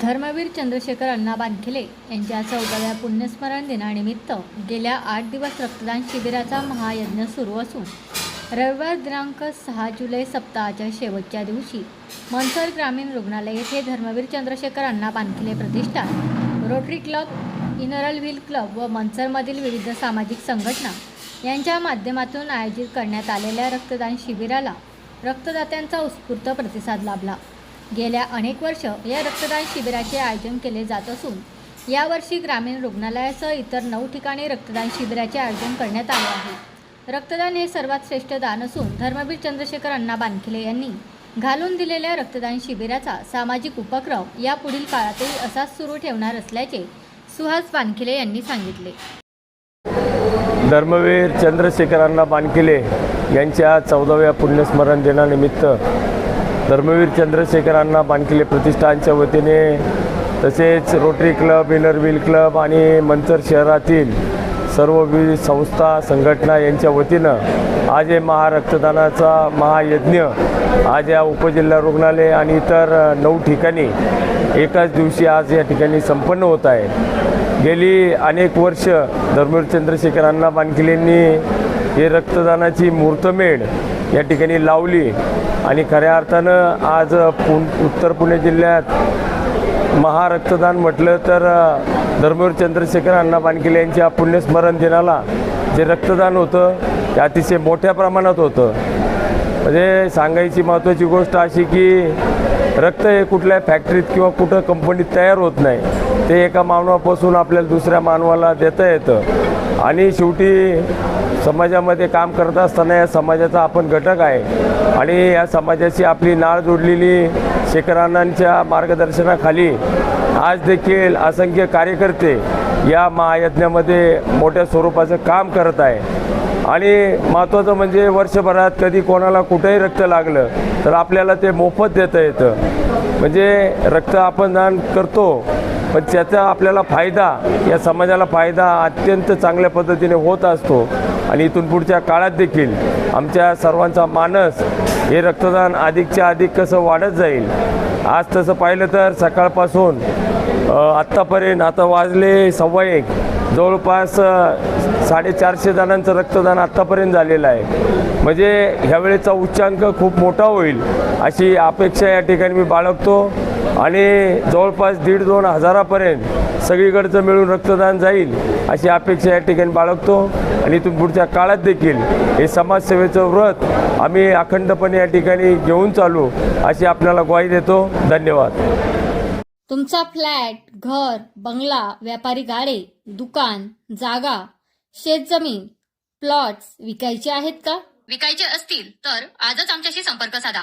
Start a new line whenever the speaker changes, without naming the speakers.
धर्मवीर चंद्रशेखर अण्णा बानखिले यांच्या चौदाव्या पुण्यस्मरण दिनानिमित्त गेल्या आठ दिवस रक्तदान शिबिराचा महायज्ञ सुरू असून रविवार दिनांक सहा जुलै सप्ताहाच्या शेवटच्या दिवशी मनसर ग्रामीण रुग्णालय येथे धर्मवीर चंद्रशेखर अण्णा बानखिले प्रतिष्ठान Rotary club Inner Wheel club व मनसरमधील विविध सामाजिक संघटना यांच्या माध्यमातून आयोजित करण्यात आलेल्या रक्तदान शिबिराला रक्तदात्यांचा उत्स्फूर्त प्रतिसाद लाभला. गेल्या अनेक वर्ष या रक्तदान शिबिराचे आयोजन केले जात असून यावर्षी ग्रामीण रुग्णालयासह इतर नऊ ठिकाणी रक्तदान शिबिराचे आयोजन करण्यात आले आहे. रक्तदान हे सर्वात श्रेष्ठ दान असून धर्मवीर चंद्रशेखर अण्णा बानखिले यांनी घालून दिलेल्या रक्तदान शिबिराचा सामाजिक उपक्रम यापुढील काळातही असाच सुरू ठेवणार असल्याचे सुहास बानखिले यांनी सांगितले.
धर्मवीर चंद्रशेखर अण्णा बानखिले यांच्या चौदाव्या पुण्यस्मरण दिनानिमित्त धर्मवीर चंद्रशेखरांना बानकिले प्रतिष्ठानच्या वतीने तसेच रोटरी क्लब इनरव्हील क्लब आणि मंचर शहरातील सर्व विविध संस्था संघटना यांच्या वतीनं आज हे महारक्तदानाचा महायज्ञ आज या उपजिल्हा रुग्णालय आणि इतर नऊ ठिकाणी एकाच दिवशी आज या ठिकाणी संपन्न होत आहे. गेली अनेक वर्ष धर्मवीर चंद्रशेखर अण्णा बानकिलेंनी हे रक्तदानाची मूर्तमेढ या ठिकाणी लावली. आणि खऱ्या अर्थानं आज पु उत्तर पुणे जिल्ह्यात महारक्तदान म्हटलं तर धर्मवीर चंद्रशेखर अण्णा बानकिले यांच्या पुण्यस्मरण दिनाला जे रक्तदान होतं ते अतिशय मोठ्या प्रमाणात होतं. म्हणजे सांगायची महत्त्वाची गोष्ट अशी की रक्त हे कुठल्या फॅक्टरीत किंवा कुठं कंपनीत तयार होत नाही. ते एका मानवापासून आपल्याला दुसऱ्या मानवाला देता येतं. आणि शेवटी समाजामध्ये काम करत असताना या समाजाचा आपण घटक आहे. आणि या समाजाशी आपली नाळ जोडलेली शेखरानांच्या मार्गदर्शनाखाली आज देखील असंख्य कार्यकर्ते या महायज्ञामध्ये मोठ्या स्वरूपाचं काम करत आहे. आणि महत्त्वाचं म्हणजे वर्षभरात कधी कोणाला कुठेही रक्त लागलं तर आपल्याला ते मोफत देता येतं. म्हणजे रक्त आपण दान करतो पण त्याचा आपल्याला फायदा या समाजाला फायदा अत्यंत चांगल्या पद्धतीने होत असतो. आणि इथून पुढच्या काळात देखील आमच्या सर्वांचा मानस हे रक्तदान अधिकच्या अधिक कसं वाढत जाईल? आज तसं पाहिलं तर सकाळपासून आत्तापर्यंत आता वाजले सव्वा एक. जवळपास साडेचारशे जणांचं रक्तदान आत्तापर्यंत झालेलं आहे. म्हणजे ह्यावेळेचा उच्चांक खूप मोठा होईल अशी अपेक्षा या ठिकाणी मी बाळगतो. आणि जवळपास दीड दोन हजारापर्यंत सगळीकडचं मिळून रक्तदान जाईल अशी अपेक्षा या ठिकाणी बाळगतो. आणि इथून पुढच्या काळात देखील हे समाजसेवेचं व्रत आम्ही अखंडपणे या ठिकाणी घेऊन चालू अशी आपल्याला ग्वाही देतो. धन्यवाद.
तुमचा फ्लॅट घर बंगला व्यापारी गाडे दुकान जागा शेतजमीन प्लॉट्स विकायचे आहेत का?
विकायचे असतील तर आजच आमच्याशी संपर्क साधा.